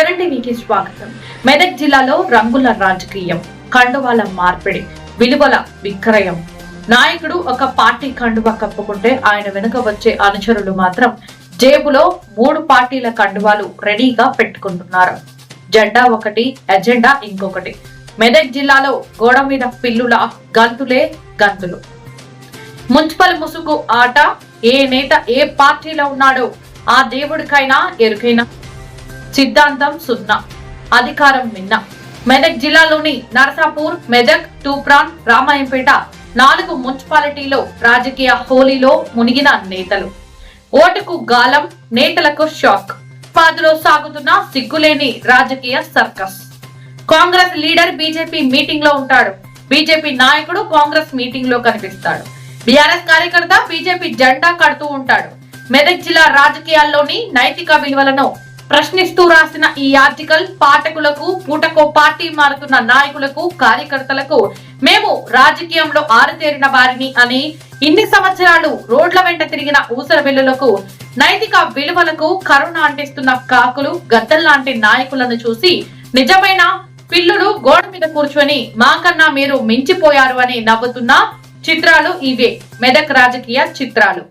కి స్వాగతం. మెదక్ జిల్లాలో రంగుల రాజకీయం కండువాల మార్పిడి విలువల విక్రయం. నాయకుడు ఒక పార్టీ కండువా కప్పుకుంటే ఆయన వెనుక వచ్చే అనుచరులు మాత్రం జేబులో మూడు పార్టీల కండువాలు రెడీగా పెట్టుకుంటున్నారు. జెండా ఒకటి ఎజెండా ఇంకొకటి. మెదక్ జిల్లాలో గోడ మీద పిల్లుల గంతులే గంతులు. మున్సిపల్ ముసుగు ఆట ఏ నేత ఏ పార్టీలో ఉన్నాడో ఆ దేవుడికైనా ఎరుకైనా సిద్ధాంతం సున్నా. అధికారం మిన్న. మెదక్ జిల్లాలోని నరసాపూర్ మెదక్ తూప్రాన్ రామాయంపేట నాలుగు మున్సిపాలిటీలో రాజకీయ హోలీలో మునిగిన నేతలు. ఓటుకు గాలం నేతలకు షాక్. పాదులో సాగుతున్న సిగ్గులేని రాజకీయ సర్కస్. కాంగ్రెస్ లీడర్ బీజేపీ మీటింగ్లో ఉంటాడు. బీజేపీ నాయకుడు కాంగ్రెస్ మీటింగ్లో కనిపిస్తాడు. బీఆర్ఎస్ కార్యకర్త బీజేపీ జెండా కడుతూ ఉంటాడు. మెదక్ జిల్లా రాజకీయాల్లోని నైతిక విలువలను ప్రశ్నిస్తూ రాసిన ఈ ఆర్టికల్ పాఠకులకు పూటకో పార్టీ మారుతున్న నాయకులకు కార్యకర్తలకు మేము రాజకీయంలో ఆరితేరిన వారిని అని ఇన్ని సంవత్సరాలు రోడ్ల వెంట తిరిగిన ఊసర బిల్లులకు నైతిక విలువలకు కరుణ అంటిస్తున్న కాకులు గద్దల్లాంటి నాయకులను చూసి నిజమైన పిల్లులు గోడ మీద కూర్చొని మాకన్నా మీరు మించిపోయారు అని నవ్వుతున్న చిత్రాలు ఇవే. మెదక్ రాజకీయ చిత్రాలు.